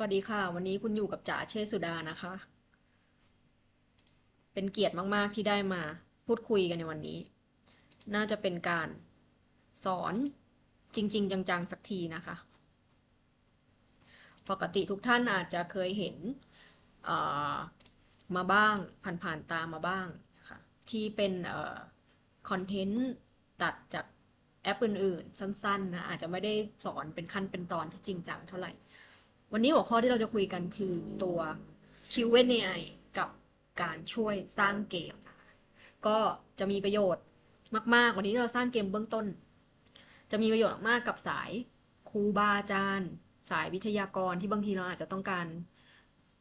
สวัสดีค่ะ วันนี้คุณอยู่กับจ๋าเชษสุดานะคะ เป็นเกียรติมาก ๆ ที่ได้มาพูดคุยกันในวันนี้ น่าจะเป็นการสอนจริง ๆ จัง ๆ สักทีนะคะ ปกติทุกท่านอาจจะเคยเห็นเอ่อมาบ้าง ผ่านๆตามาบ้างนะคะที่เป็นคอนเทนต์ตัดจากแอปอื่น ๆ สั้น ๆ นะ อาจจะไม่ได้สอนเป็นขั้นเป็นตอนที่จริงจังเท่าไหร่ วันนี้หัวข้อที่เราจะคุยกันคือตัว Q&A กับการช่วยสร้างเกมนะคะก็จะมีประโยชน์มาก ๆ วันนี้เราสร้างเกมเบื้องต้น จะมีประโยชน์มากกับสายครูบาอาจารย์ สายวิทยากรที่บางทีเราอาจจะต้องการ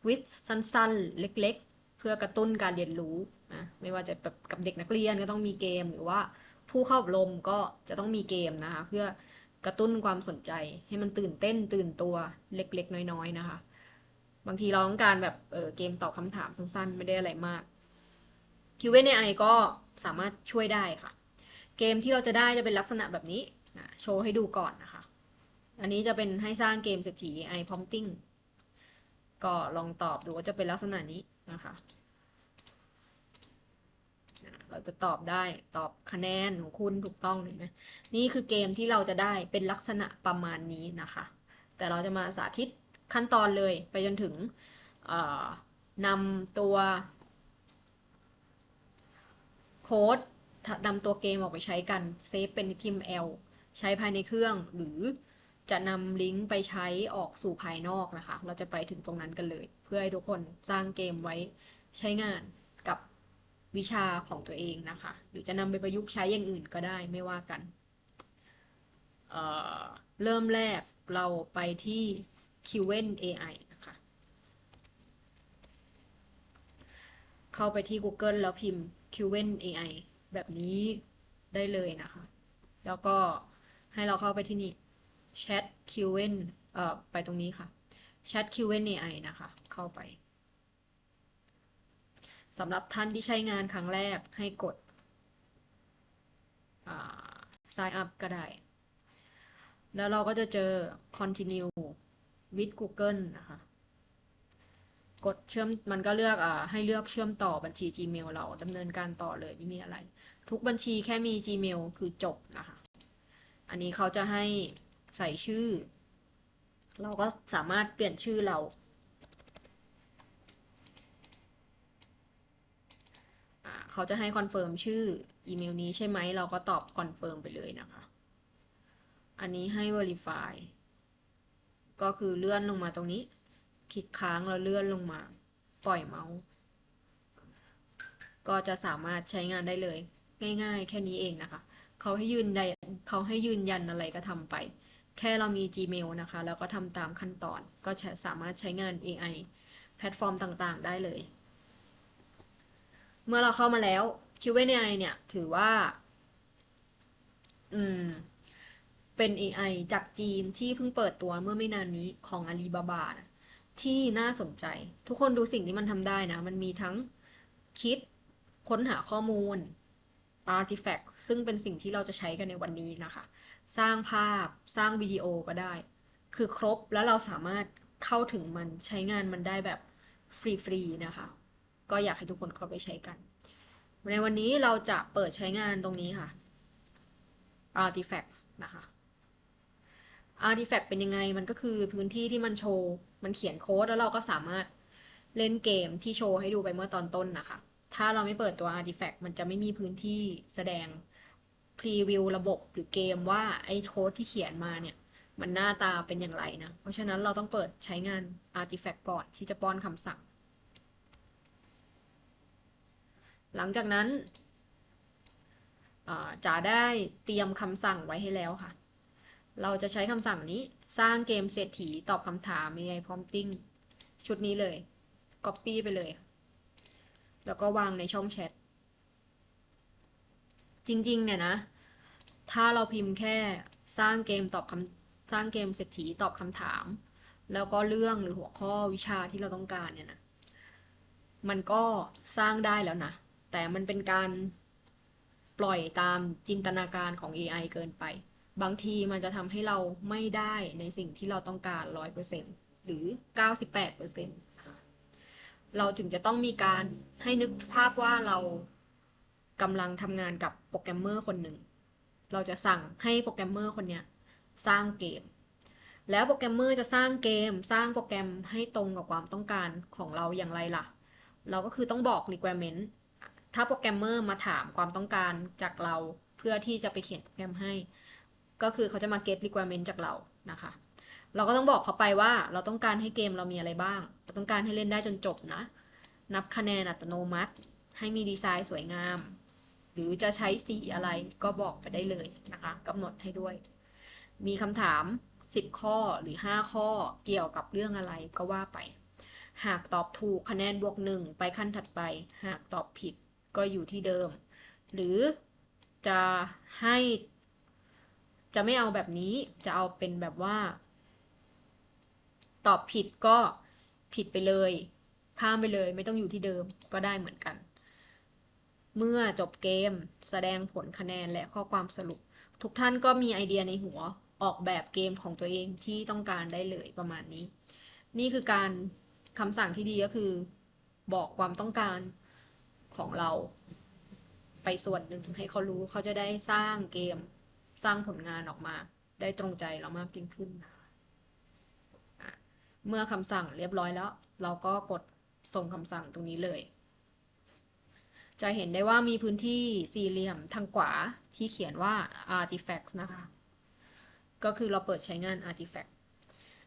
วิทย์สั้นๆ เล็กๆ เพื่อกระตุ้นการเรียนรู้นะไม่ว่าจะแบบกับเด็กนักเรียนก็ต้องมีเกมหรือว่าผู้เข้าอบรมก็จะต้องมีเกมนะคะเพื่อ กระตุ้นความสนใจ ให้มันตื่นเต้นตื่นตัวเล็กๆ น้อยๆนะคะ บางทีเราต้องการแบบเออเกมตอบคำถามสั้นๆ ไม่ได้อะไรมาก Q&A ก็สามารถช่วยได้ค่ะ เกมที่เราจะได้จะเป็นลักษณะแบบนี้โชว์ให้ดูก่อนนะคะ อันนี้จะเป็นให้สร้างเกมเศรษฐี AI prompting ก็ลองตอบดูว่าจะเป็นลักษณะนี้นะคะ เราจะตอบได้ตอบคะแนนของคุณถูกต้องเห็นไหมนี่คือเกมที่เราจะได้เป็นลักษณะประมาณนี้นะคะ แต่เราจะมาสาธิตขั้นตอนเลยไปจนถึงนำตัวโค้ดนำตัวเกมออกไปใช้กันเซฟเป็น HTML ใช้ภายในเครื่องหรือจะนำลิงก์ไปใช้ออกสู่ภายนอกนะคะ เราจะไปถึงตรงนั้นกันเลย เพื่อให้ทุกคนสร้างเกมไว้ใช้งาน วิชาของตัวเองนะคะ หรือจะนำไปประยุกต์ใช้อย่างอื่นก็ได้ไม่ว่ากันเเริ่มแรกเราไปที่ Qwen AI นะคะ เข้าไปที่ Google แล้วพิมพ์ Qwen AI แบบนี้ได้เลยนะคะ แล้วก็ให้เราเข้าไปที่นี่ Chat Q&A เอ่อไปตรงนี้ค่ะ Chat Qwen AI นะคะ เข้าไป สำหรับท่านที่ใช้งานครั้งแรกให้กด sign up ก็ได้ แล้วเราก็จะเจอ continue with Google นะคะ กดเชื่อมมันก็เลือกอให้เลือกเชื่อมต่อบัญชี Gmail เราดำเนินการต่อเลยไม่มีอะไร ทุกบัญชีแค่มี Gmail คือจบนะคะ อันนี้เขาจะให้ใส่ชื่อ เราก็สามารถเปลี่ยนชื่อเรา เขาจะให้คอนเฟิร์มชื่ออีเมลนี้ใช่ไหม เราก็ตอบคอนเฟิร์มไปเลยนะคะ อันนี้ให้ Verify ก็คือเลื่อนลงมาตรงนี้ คลิกค้างแล้วเลื่อนลงมา ปล่อยเมาส์ ก็จะสามารถใช้งานได้เลย ง่ายๆ แค่นี้เองนะคะ เขาให้ยืนยันเขาให้ยืนยันอะไรก็ทำไป แค่เรามี Gmail นะคะ แล้วก็ทำตามขั้นตอน ก็สามารถใช้งาน AI แพลตฟอร์มต่างๆ ได้เลย เมื่อเราเข้ามาแล้ว Q&A เนี่ย ถือว่า อืม เป็น AI จากจีนที่เพิ่งเปิดตัวเมื่อไม่นานนี้ของ Alibaba นะที่น่าสนใจ ทุกคนดูสิ่งที่มันทำได้นะ มันมีทั้งคิดค้นหาข้อมูล artifact ซึ่งเป็นสิ่งที่เราจะใช้กันในวันนี้นะคะ สร้างภาพสร้างวิดีโอก็ได้ คือครบแล้วเราสามารถเข้าถึงมันใช้งานมันได้แบบฟรีๆนะคะ ก็อยากให้ทุกคนเข้าไปใช้กัน ในวันนี้เราจะเปิดใช้งานตรงนี้ค่ะ artifacts นะคะ artifact เป็นยังไงมันก็คือพื้นที่ที่มันโชว์ มันเขียนโค้ดแล้วเราก็สามารถเล่นเกมที่โชว์ให้ดูไปเมื่อตอนต้นนะคะ ถ้าเราไม่เปิดตัว artifact มันจะไม่มีพื้นที่แสดงพรีวิวระบบหรือเกมว่าไอ้โค้ดที่เขียนมาเนี่ย มันหน้าตาเป็นอย่างไรนะ เพราะฉะนั้นเราต้องเปิดใช้งาน artifact ก่อนที่จะป้อนคำสั่ง หลังจากนั้นจะได้เตรียมคำสั่งไว้ให้แล้วค่ะ เราจะใช้คำสั่งนี้สร้างเกมเศรษฐีตอบคำถาม AI prompting ชุดนี้เลย Copy ไปเลย แล้วก็วางในช่องแชท จริง ๆ เนี่ยนะ ถ้าเราพิมพ์แค่สร้างเกมตอบคำสร้างเกมเศรษฐีตอบคำถาม แล้วก็เรื่องหรือหัวข้อวิชาที่เราต้องการเนี่ยนะ มันก็สร้างได้แล้วนะ แต่มันเป็นการปล่อยตามจินตนาการของ AI เกินไป บางทีมันจะทำให้เราไม่ได้ในสิ่งที่เราต้องการร้อยเปอร์เซ็นต์หรือ 98%เราจึงจะต้องมีการให้นึกภาพว่าเรากำลังทำงานกับโปรแกรมเมอร์คนหนึ่ง เราจะสั่งให้โปรแกรมเมอร์คนนี้สร้างเกม แล้วโปรแกรมเมอร์จะสร้างเกม สร้างโปรแกรมให้ตรงกับความต้องการของเราอย่างไรล่ะ เราก็คือต้องบอก requirement ถ้าโปรแกรมเมอร์มาถามความต้องการจากเราเพื่อที่จะไปเขียนโปรแกรมให้ ก็คือเขาจะมา get requirement จากเรานะคะ เราก็ต้องบอกเขาไปว่าเราต้องการให้เกมเรามีอะไรบ้างเราต้องการให้เล่นได้จนจบนะ นับคะแนนอัตโนมัติ ให้มีดีไซน์สวยงาม หรือจะใช้สีอะไรก็บอกไปได้เลยนะคะกำหนดให้ด้วย มีคำถาม 10 ข้อหรือ 5 ข้อเกี่ยวกับเรื่องอะไรก็ว่าไป หากตอบถูกคะแนนบวกหนึ่งไปขั้นถัดไป หากตอบผิด ก็อยู่ที่เดิม หรือจะให้ จะไม่เอาแบบนี้จะเอาเป็นแบบว่า ตอบผิดก็ผิดไปเลย ข้ามไปเลยไม่ต้องอยู่ที่เดิมก็ได้เหมือนกัน เมื่อจบเกมแสดงผลคะแนนและข้อความสรุป ทุกท่านก็มีไอเดียในหัวออกแบบเกมของตัวเองที่ต้องการได้เลยประมาณนี้ นี่คือการคำสั่งที่ดีก็คือ บอกความต้องการ ของเรา ไปส่วนหนึ่งให้เขารู้เขาจะได้สร้างเกมสร้างผลงานออกมา ได้ตรงใจเรามากยิ่งขึ้นเมื่อคำสั่งเรียบร้อยแล้ว เราก็กดส่งคำสั่งตรงนี้เลย จะเห็นได้ว่ามีพื้นที่สี่เหลี่ยมทางขวาที่เขียนว่า artifacts นะคะ ก็คือเราเปิดใช้งาน artifact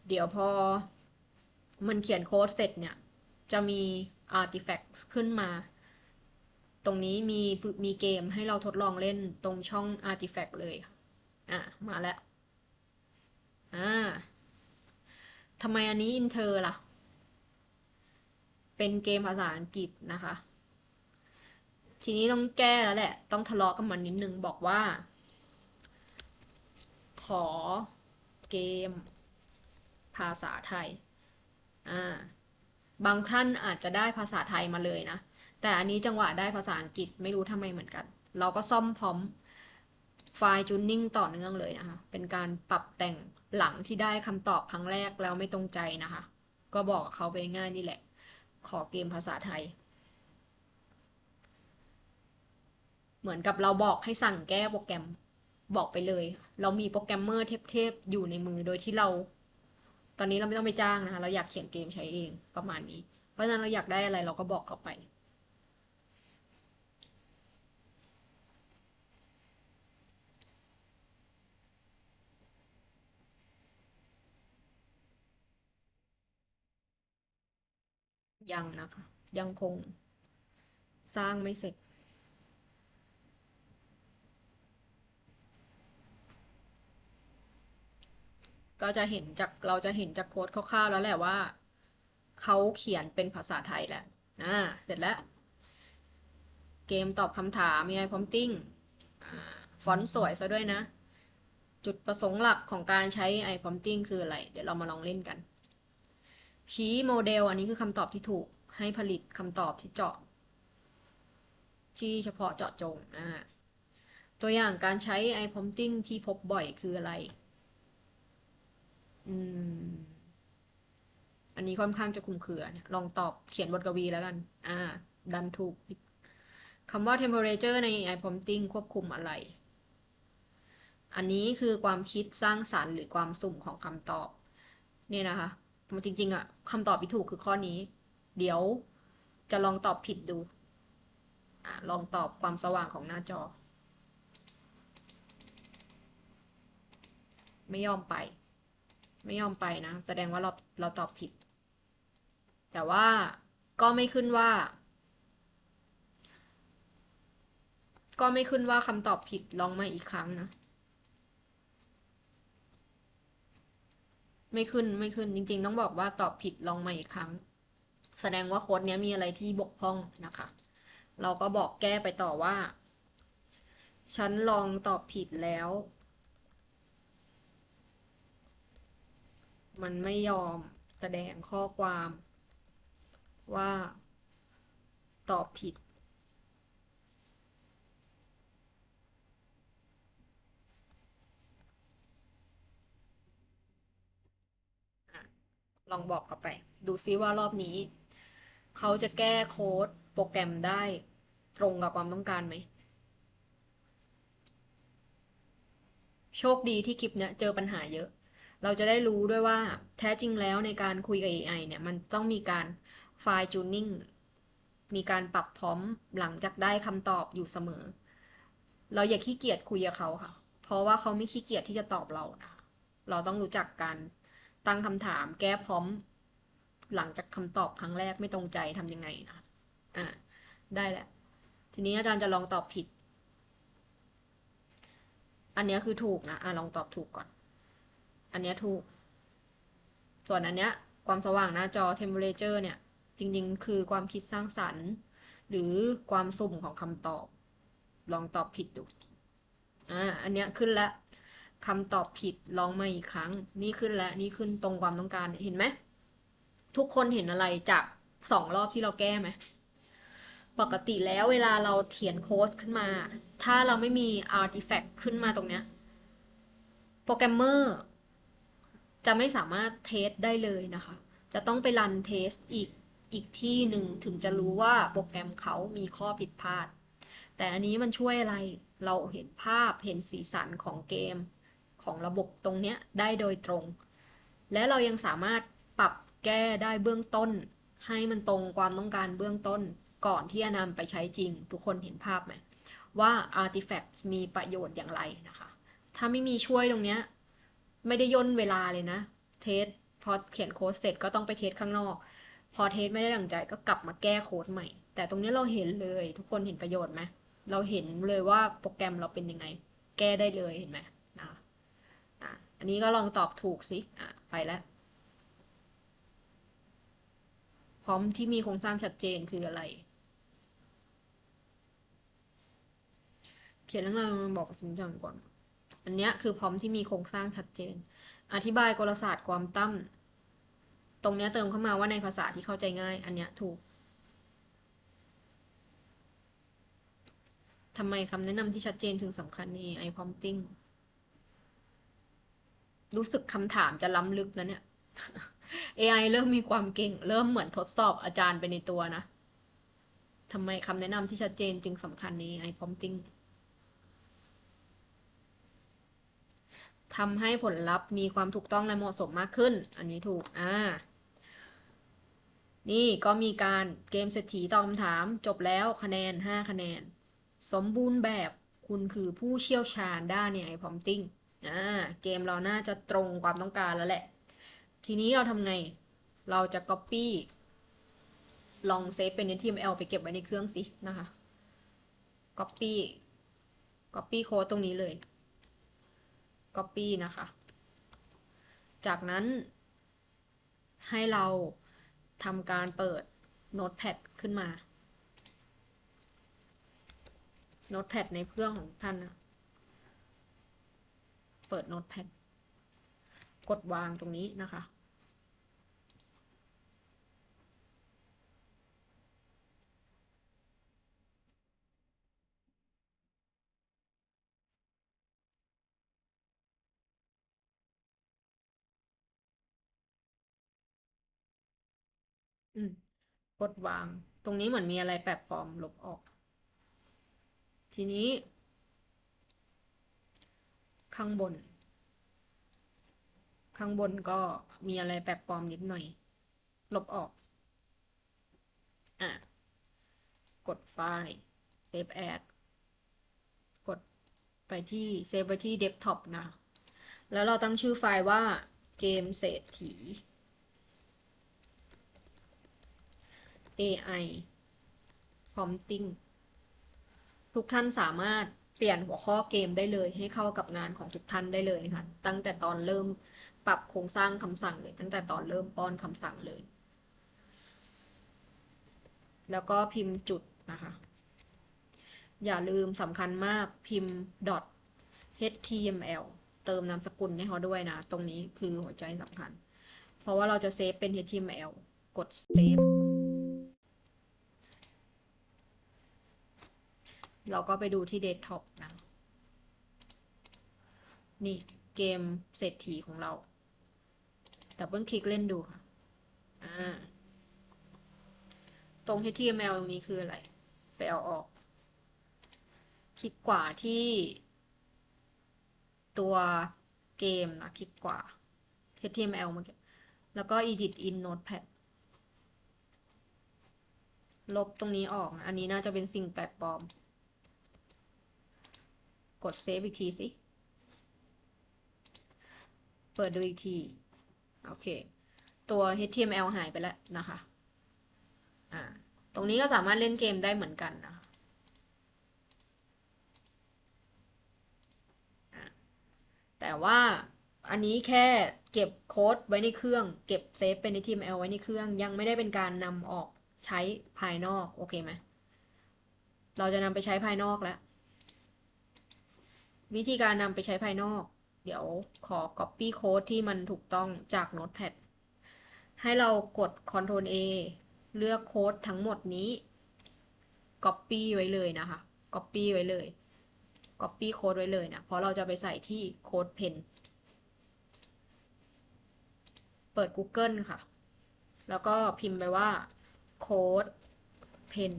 เดี๋ยวพอมันเขียนโค้ดเสร็จเนี่ย จะมี artifacts ขึ้นมา ตรงนี้มีมีเกมให้เราทดลองเล่นตรงช่อง artifact เลยค่ะอะมาแล้วอ่าทำไมอันนี้ inter ล่ะ เป็นเกมภาษาอังกฤษนะคะ ทีนี้ต้องแก้แล้วแหละ ต้องทะเลาะกับมันนิดนึงบอกว่า ขอเกมภาษาไทย อ่า บางท่านอาจจะได้ภาษาไทยมาเลยนะ แต่อันนี้จังหวะได้ภาษาอังกฤษไม่รู้ทำไมเหมือนกัน เราก็ซ่อมพร้อมไฟล์จูนนิ่งต่อเนื่องเลยนะคะ เป็นการปรับแต่งหลังที่ได้คำตอบครั้งแรกแล้วไม่ตรงใจนะคะ ก็บอกเขาไปง่ายนี่แหละ ขอเกมภาษาไทย เหมือนกับเราบอกให้สั่งแก้โปรแกรมบอกไปเลย เรามีโปรแกรมเมอร์เทพๆอยู่ในมือโดยที่เรา ตอนนี้เราไม่ต้องไปจ้างนะคะ เราอยากเขียนเกมใช้เองประมาณนี้ เพราะฉะนั้นเราอยากได้อะไรเราก็บอกเขาไป ยังนะคะ ยังคงสร้างไม่เสร็จ ก็จะเห็นจากเราจะเห็นจากโค้ดคร่าวๆแล้วแหละว่า เขาเขียนเป็นภาษาไทยแหละอ่าเสร็จแล้ว เกมตอบคำถามมีไอพอมติ้งฟอนต์สวยซะด้วยนะ จุดประสงค์หลักของการใช้ไอพอมติ้งคืออะไร เดี๋ยวเรามาลองเล่นกัน ชี้โมเดลอันนี้คือคำตอบที่ถูกให้ผลิตคำตอบที่เจาะที่เฉพาะเจาะจงอ่าตัวอย่างการใช้ i prompting ที่พบบ่อยคืออะไร อืม อันนี้ค่อนข้างจะคุมเคือนลองตอบเขียนบทกวีแล้วกัน อ่า ดันถูกคำว่า temperature ใน i prompting ควบคุมอะไร อันนี้คือความคิดสร้างสารรค์หรือความสุ่มของคำตอบ เนี่ยนะคะ จริง ๆอะคำตอบที่ถูกคือข้อนี้ เดี๋ยวจะลองตอบผิดดูอลองตอบความสว่างของหน้าจอ ไม่ยอมไป ไม่ยอมไปนะ แสดงว่าเราเราตอบผิด แต่ว่าก็ไม่ขึ้นว่า ก็ไม่ขึ้นว่าคำตอบผิดลองมาอีกครั้งนะ ไม่ขึ้นไม่ขึ้นจริง ๆ ต้องบอกว่าตอบผิดลองใหมาอีกครั้ง แสดงว่าโค้ดนี้มีอะไรที่บกพร่องนะคะ เราก็บอกแก้ไปต่อว่า ฉันลองตอบผิดแล้ว มันไม่ยอมแสดงข้อความว่าตอบผิด ลองบอกกลับไป ดูซิว่ารอบนี้ เขาจะแก้โค้ดโปรแกรมได้ตรงกับความต้องการไหม โชคดีที่คลิปเนี้ยเจอปัญหาเยอะ เราจะได้รู้ด้วยว่าแท้จริงแล้วในการคุยกับ AI เนี่ย มันต้องมีการไฟล์จูนนิ่งมีการปรับพร้อมหลังจากได้คำตอบอยู่เสมอ เราอย่าขี้เกียจคุยกับเขาค่ะ เพราะว่าเขาไม่ขี้เกียจที่จะตอบเรานะคะเราต้องรู้จักการ ตั้งคำถามแก้พร้อม หลังจากคำตอบครั้งแรกไม่ตรงใจทำยังไงนะคะอ่าได้แหละ ทีนี้อาจารย์จะลองตอบผิด อันนี้คือถูกนะอะลองตอบถูกก่อน อันนี้ถูก ส่วนอันเนี้ย ความสว่างหน้าจอ temperature เนี่ย จริง ๆ คือความคิดสร้างสรรค์ หรือความสุ่มของคำตอบ ลองตอบผิดดูอ่าอันเนี้ยขึ้นล้ว คำตอบผิดลองมาอีกครั้ง นี่ขึ้นแล้วนี่ขึ้นตรงความต้องการเนี่ยเห็นไหมทุกคนเห็นอะไรจากสองรอบที่เราแก้ไหมปกติแล้วเวลาเราเขียนโค้ดขึ้นมา ถ้าเราไม่มี artifact ขึ้นมาตรงเนี้ยโปรแกรมเมอร์จะไม่สามารถเทสได้เลยนะคะ จะต้องไปรันเทสอีกอีกที่หนึ่งถึงจะรู้ว่าโปรแกรมเขามีข้อผิดพลาด แต่อันนี้มันช่วยอะไรเราเห็นภาพเห็นสีสันของเกม ของระบบตรงเนี้ยได้โดยตรง และเรายังสามารถปรับแก้ได้เบื้องต้น ให้มันตรงความต้องการเบื้องต้น ก่อนที่จะนำไปใช้จริง ทุกคนเห็นภาพไหมว่า artifact มีประโยชน์อย่างไรนะคะ ถ้าไม่มีช่วยตรงเนี้ยไม่ได้ย่นเวลาเลยนะ เทสพอเขียนโค้ดเสร็จก็ต้องไปเทสข้างนอก พอเทสไม่ได้ดังใจก็กลับมาแก้โค้ดใหม่ แต่ตรงนี้เราเห็นเลย ทุกคนเห็นประโยชน์ไหมเราเห็นเลยว่าโปรแกรมเราเป็นยังไง แก้ได้เลยเห็นไหม อันนี้ก็ลองตอบถูกสิ อะ ไปแล้ว พร้อมที่มีโครงสร้างชัดเจนคืออะไร เขียนเรื่องราวมาบอกสิ่งอย่างก่อน อันเนี้ยคือพร้อมที่มีโครงสร้างชัดเจน อธิบายกลศาสตร์ความตั้ม ตรงเนี้ยเติมเข้ามาว่าในภาษาที่เข้าใจง่าย อันเนี้ยถูกทำไมคำแนะนำที่ชัดเจนถึงสำคัญใน AI prompting รู้สึกคำถามจะล้ำลึกนะเนี่ย AI เริ่มมีความเก่ง เริ่มเหมือนทดสอบอาจารย์ไปในตัวนะทำไมคำแนะนำที่ชัดเจนจึงสำคัญใน AI prompting ทำให้ผลลัพธ์มีความถูกต้องและเหมาะสมมากขึ้น อันนี้ถูก อ่า นี่ก็มีการเกมเศรษฐีตอบคำถามจบแล้วคะแนน 5 คะแนน สมบูรณ์แบบคุณคือผู้เชี่ยวชาญด้านเนี่ยไอ้พอมติ้ง อ่าเกมเราน่าจะตรงความต้องการแล้วแหละ ทีนี้เราทำไง เราจะ Copy ลองเซฟเป็น HTML ไปเก็บไว้ในเครื่องสินะคะ Copy Copy โค้ดตรงนี้เลย Copy นะคะ จากนั้น ให้เราทำการเปิด Notepad ขึ้นมา Notepad ในเครื่องของท่านนะ เปิด Notepad กดวางตรงนี้นะคะ อืม กดวาง ตรงนี้เหมือนมีอะไรแปลกปลอมลบออก ทีนี้ ข้างบน ข้างบนก็มีอะไรแปลกปลอมนิดหน่อย ลบออก อะ กดไฟล์ Save As กดไปที่ Save ไว้ที่ Desktop นะ แล้วเราตั้งชื่อไฟล์ว่าเกมเศรษฐี AI prompting ทุกท่านสามารถ เปลี่ยนหัวข้อเกมได้เลย ให้เข้ากับงานของทุกท่านได้เลยนะคะตั้งแต่ตอนเริ่มปรับโครงสร้างคำสั่งเลย ตั้งแต่ตอนเริ่มป้อนคำสั่งเลย แล้วก็พิมพ์จุดนะคะ อย่าลืมสำคัญมากพิมพ์ dot html เติมนามสกุลให้เขาด้วยนะ ตรงนี้คือหัวใจสำคัญ เพราะว่าเราจะเซฟเป็น html กดเซฟ เราก็ไปดูที่เดสก์ท็อปนะ นี่เกมเศรษฐีของเรา ดับเบิลคลิกเล่นดูค่ะ อ่า ตรง HTML ตรงนี้คืออะไร ไปเอาออก คลิกขวาที่ตัวเกมนะคลิกขวา HTML เมื่อกี้ แล้วก็ edit in notepad ลบตรงนี้ออกนะอันนี้น่าจะเป็นสิ่งแปลกปลอม กดเซฟอีกทีสิ เปิดดูอีกที โอเค ตัว HTML หายไปแล้วนะคะ อ่า ตรงนี้ก็สามารถเล่นเกมได้เหมือนกันนะคะอ่าแต่ว่าอันนี้แค่เก็บโค้ดไว้ในเครื่อง เก็บเซฟเป็น HTML ไว้ในเครื่อง ยังไม่ได้เป็นการนำออกใช้ภายนอก โอเคไหมเราจะนำไปใช้ภายนอกแล้ว วิธีการนำไปใช้ภายนอก เดี๋ยวขอ copy code ที่มันถูกต้องจาก Notepad ให้เรากด Ctrl A เลือกโค้ดทั้งหมดนี้ copy ไว้เลยนะคะ copy ไว้เลย copy โค้ดไว้เลยนะ เพราะเราจะไปใส่ที่โค้ดเพนเปิด Google ค่ะ แล้วก็พิมพ์ไปว่าโค้ดเพน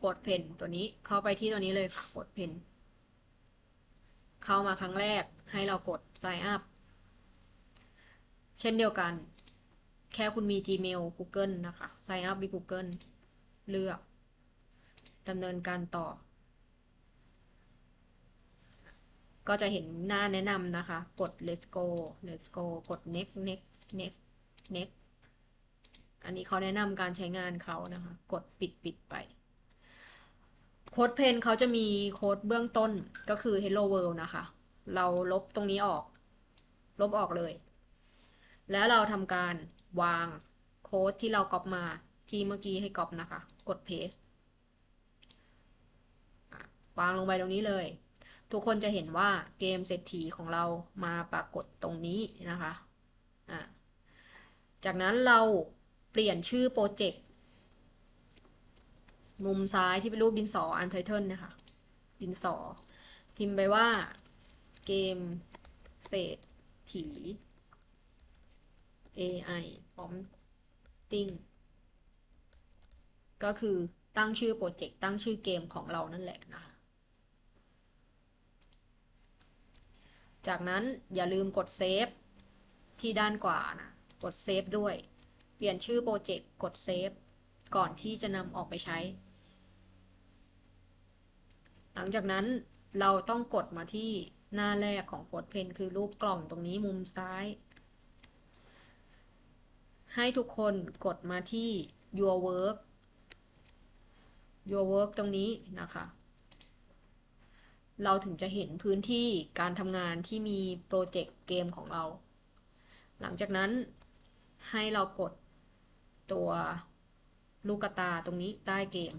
โค้ดเพนตัวนี้เข้าไปที่ตัวนี้เลยค่ะโค้ดเพนเข้ามาครั้งแรกให้เรากด sign up เช่นเดียวกัน แค่คุณมี Gmail Google นะคะ sign up with Google เลือกดำเนินการต่อ ก็จะเห็นหน้าแนะนำนะคะ กด let's go let's go กด next next next next อันนี้เขาแนะนำการใช้งานเขานะคะ กดปิดปิดไป โค้ดเพนเขาจะมีโค้ดเบื้องต้นก็คือ hello world นะคะ เราลบตรงนี้ออก ลบออกเลย แล้วเราทำการวางโค้ดที่เราก๊อปมาที่เมื่อกี้ให้ก๊อปนะคะ กด paste วางลงไปตรงนี้เลย ทุกคนจะเห็นว่าเกมเศรษฐีของเรามาปรากฏตรงนี้นะคะะจากนั้นเราเปลี่ยนชื่อโปรเจกต์ มุมซ้ายที่เป็นรูปดินสออันไทเทิลนะคะดินสอ พิมพ์ไปว่าเกมเศรษฐี AI พร้อมติ้งก็คือตั้งชื่อโปรเจกต์ตั้งชื่อเกมของเรานั่นแหละนะคะจากนั้นอย่าลืมกดเซฟที่ด้านขวานะ กดเซฟด้วย เปลี่ยนชื่อโปรเจกต์ กดเซฟ ก่อนที่จะนำออกไปใช้ หลังจากนั้นเราต้องกดมาที่หน้าแรกของโค้ดเพนคือรูปกล่องตรงนี้มุมซ้าย ให้ทุกคนกดมาที่ your work your work ตรงนี้นะคะ เราถึงจะเห็นพื้นที่การทำงานที่มีโปรเจกต์เกมของเรา หลังจากนั้นให้เรากดตัวลูกตาตรงนี้ใต้เกม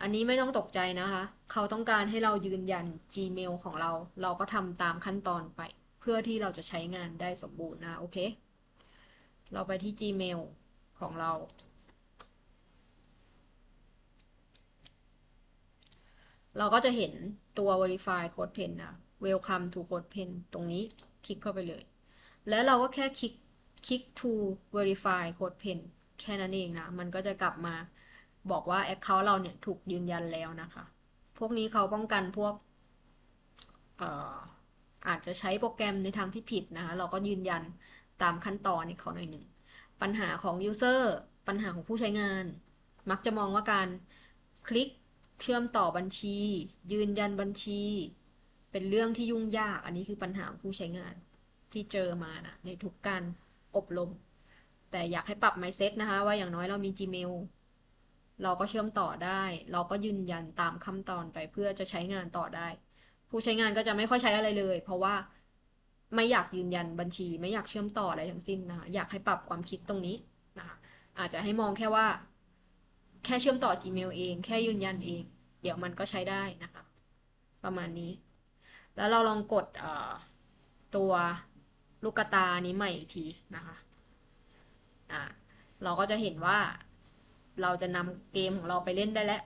อันนี้ไม่ต้องตกใจนะคะ เขาต้องการให้เรายืนยัน Gmail ของเรา เราก็ทำตามขั้นตอนไป เพื่อที่เราจะใช้งานได้สมบูรณ์นะ โอเค เราไปที่ Gmail ของเรา เราก็จะเห็นตัว verify code pen นะ welcome to code pen ตรงนี้คลิกเข้าไปเลย แล้วเราก็แค่คลิกคลิก to verify code pen แค่นั้นเองนะ มันก็จะกลับมา บอกว่า Account เราเนี่ยถูกยืนยันแล้วนะคะ พวกนี้เขาป้องกันพวกอาอาจจะใช้โปรแกรมในทางที่ผิดนะคะ เราก็ยืนยันตามขั้นตอนให้เขาหน่อยหนึ่ง ปัญหาของ User ปัญหาของผู้ใช้งาน มักจะมองว่าการคลิกเชื่อมต่อบัญชี ยืนยันบัญชี เป็นเรื่องที่ยุ่งยาก อันนี้คือปัญหาของผู้ใช้งานที่เจอมานะในทุกการอบรม แต่อยากให้ปรับ mindset นะคะ ว่าอย่างน้อยเรามี Gmail เราก็เชื่อมต่อได้ เราก็ยืนยันตามขั้นตอนไปเพื่อจะใช้งานต่อได้ ผู้ใช้งานก็จะไม่ค่อยใช้อะไรเลย เพราะว่าไม่อยากยืนยันบัญชี ไม่อยากเชื่อมต่ออะไรทั้งสิ้นนะคะอยากให้ปรับความคิดตรงนี้นะคะอาจจะให้มองแค่ว่า แค่เชื่อมต่อ Gmail เอง แค่ยืนยันเอง เดี๋ยวมันก็ใช้ได้นะคะ ประมาณนี้ แล้วเราลองกดตัวลูกตานี้ใหม่อีกทีนะคะอ่าเราก็จะเห็นว่า เราจะนำเกมของเราไปเล่นได้แล้ว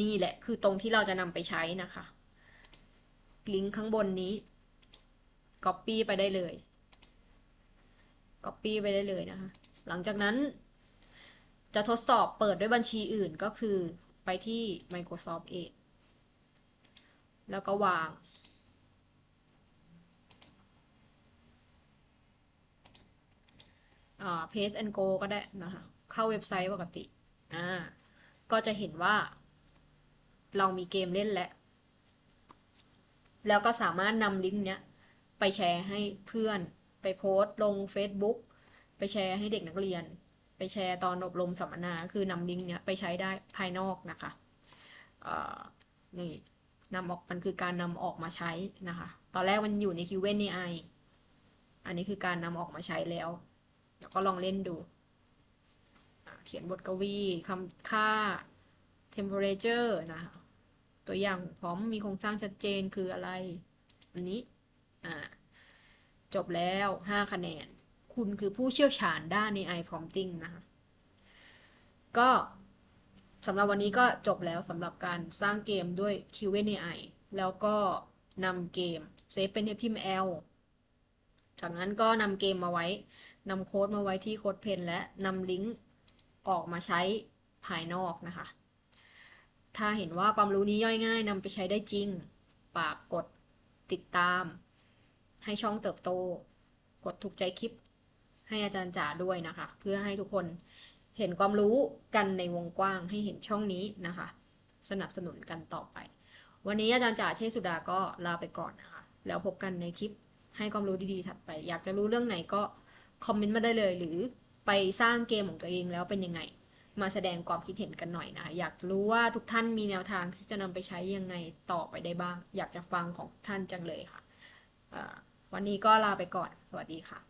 นี่แหละคือตรงที่เราจะนำไปใช้นะคะ ลิงก์ข้างบนนี้ Copy ไปได้เลย Copy ไปได้เลยนะคะ หลังจากนั้น จะทดสอบเปิดด้วยบัญชีอื่นก็คือไปที่ Microsoft Edge แล้วก็วาง อ่า Paste and Go ก็ได้นะคะเข้าเว็บไซต์ปกติอ่าก็จะเห็นว่า เรามีเกมเล่นแล้วแล้วก็สามารถนำลิงก์เนี้ยไปแชร์ให้เพื่อนไปโพสต์ลง Facebook ไปแชร์ให้เด็กนักเรียน ไปแชร์ตอนอบรมสัมมนา คือนำลิงก์เนี้ยไปใช้ได้ภายนอกนะคะอ่านี่นำออกมันคือการนำออกมาใช้นะคะ ตอนแรกมันอยู่ใน Q&A อันนี้คือการนำออกมาใช้แล้ว แล้วก็ลองเล่นดู เขียนบทกวีคำค่า temperature นะคะตัวอย่างพร้อมมีโครงสร้างชัดเจนคืออะไรอันนี้อ่าจบแล้ว 5 คะแนน คุณคือผู้เชี่ยวชาญด้าน AI prompting นะคะก็สำหรับวันนี้ก็จบแล้วสำหรับการสร้างเกมด้วย Q&A แล้วก็นำเกมเซฟเป็น HTML จากนั้นก็นำเกมมาไว้ นำโค้ดมาไว้ที่โค้ดเพนและนำลิงก์ออกมาใช้ภายนอกนะคะ ถ้าเห็นว่าความรู้นี้ย่อยง่ายนำไปใช้ได้จริงฝากกดติดตาม ให้ช่องเติบโต กดถูกใจคลิป ให้อาจารย์จ๋าด้วยนะคะ เพื่อให้ทุกคนเห็นความรู้กันในวงกว้างให้เห็นช่องนี้นะคะ สนับสนุนกันต่อไป วันนี้อาจารย์จ๋าเชษสุดาก็ลาไปก่อนนะคะ แล้วพบกันในคลิปให้ความรู้ดีๆถัดไป อยากจะรู้เรื่องไหนก็ คอมเมนต์มาได้เลย หรือไปสร้างเกมของตัวเองแล้วเป็นยังไง มาแสดงความคิดเห็นกันหน่อยนะคะอยากรู้ว่าทุกท่านมีแนวทางที่จะนำไปใช้ยังไงต่อไปได้บ้าง อยากจะฟังของท่านจังเลยค่ะ วันนี้ก็ลาไปก่อน สวัสดีค่ะ